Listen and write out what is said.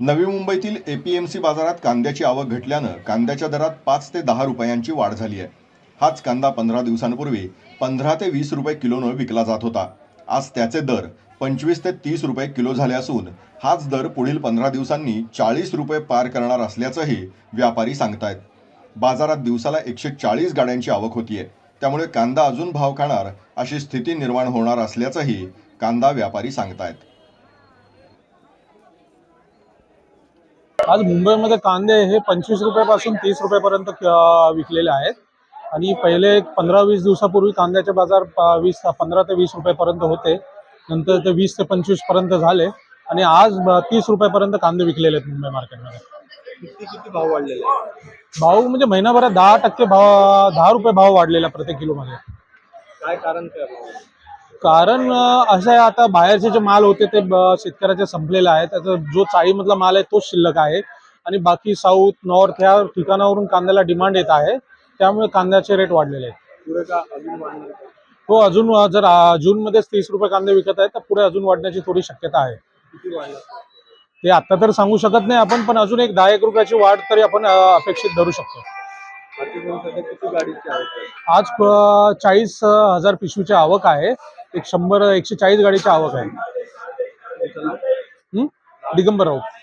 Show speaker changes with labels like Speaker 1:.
Speaker 1: नवी मुंबईतील एपीएमसी बाजारात कांद्याची आवक घटल्यानं कांद्याच्या दरात पाच ते दहा रुपयांची वाढ झाली आहे. हाच कांदा पंधरा दिवसांपूर्वी पंधरा ते वीस रुपये किलोनं विकला जात होता. आज त्याचे दर पंचवीस ते तीस रुपये किलो झाले असून हाच दर पुढील पंधरा दिवसांनी चाळीस रुपये पार करणार असल्याचंही व्यापारी सांगतायत. बाजारात दिवसाला एकशे चाळीस गाड्यांची आवक होतीये. त्यामुळे कांदा अजून भाव खाणार अशी स्थिती निर्माण होणार असल्याचंही कांदा व्यापारी सांगतायत.
Speaker 2: आज मुंबईमध्ये कांदे हे पंचवीस रुपयापासून तीस रुपयापर्यंत विकलेले आहेत. आणि पहिले एक पंधरा वीस दिवसापूर्वी कांद्याचे बाजार वीस पंधरा ते वीस रुपयापर्यंत होते. नंतर ते वीस ते पंचवीसपर्यंत झाले. आणि आज तीस रुपयापर्यंत कांदे विकलेले आहेत मुंबई मार्केटमध्ये.
Speaker 3: किती भाव वाढलेले?
Speaker 2: भाव म्हणजे महिनाभरात दहा टक्के भाव दहा रुपये भाव वाढलेला प्रत्येक किलोमध्ये.
Speaker 3: काय कारण काय
Speaker 2: कारण असं आहे आता बाहेरचे जे माल होते ते शेतकऱ्याचे संपलेले आहे त्याचा जो चाळीमधला माल आहे तोच शिल्लक आहे. आणि बाकी साऊथ नॉर्थ ह्या ठिकाणावरून कांद्याला डिमांड येत आहे. त्यामुळे कांद्याचे रेट वाढलेले आहेत? हो अजून जर जूनमध्येच तीस रुपये कांदे विकत आहेत तर पुढे अजून वाढण्याची थोडी शक्यता आहे. ते आता तर सांगू शकत नाही आपण पण अजून एक दहा एक रुपयाची वाढ तरी आपण अपेक्षित धरू शकतो. आज चाळीस हजार पिशवीची आवक आहे. एक शंभर एकशे चाळीस गाडीची आवक आहे. दिगंबर राऊत.